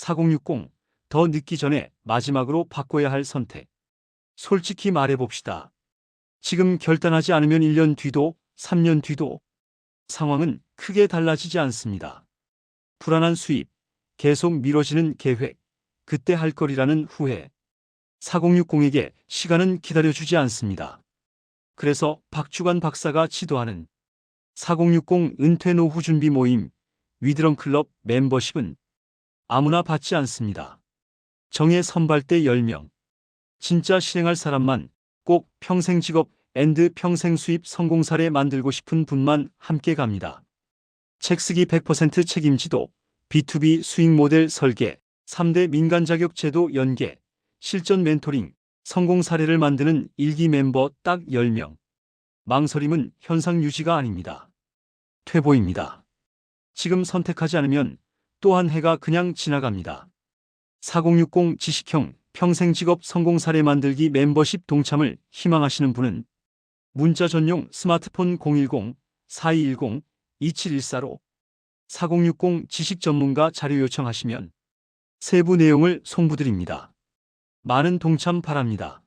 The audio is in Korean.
4060, 더 늦기 전에 마지막으로 바꿔야 할 선택. 솔직히 말해봅시다. 지금 결단하지 않으면 1년 뒤도 3년 뒤도 상황은 크게 달라지지 않습니다. 불안한 수입, 계속 미뤄지는 계획, 그때 할 거리라는 후회. 4060에게 시간은 기다려주지 않습니다. 그래서 박주관 박사가 지도하는 4060 은퇴 노후 준비 모임 위드럼 클럽 멤버십은 아무나 받지 않습니다. 정예 선발대 10명. 진짜 실행할 사람만 꼭 평생 직업 앤드 평생 수입 성공 사례 만들고 싶은 분만 함께 갑니다. 책 쓰기 100% 책임지도, B2B 수익 모델 설계, 3대 민간 자격 제도 연계, 실전 멘토링, 성공 사례를 만드는 일기 멤버 딱 10명. 망설임은 현상 유지가 아닙니다. 퇴보입니다. 지금 선택하지 않으면 또한 해가 그냥 지나갑니다. 4060 지식형 평생 직업 성공 사례 만들기 멤버십 동참을 희망하시는 분은 문자 전용 스마트폰 010-4210-2714로 4060 지식 전문가 자료 요청하시면 세부 내용을 송부드립니다. 많은 동참 바랍니다.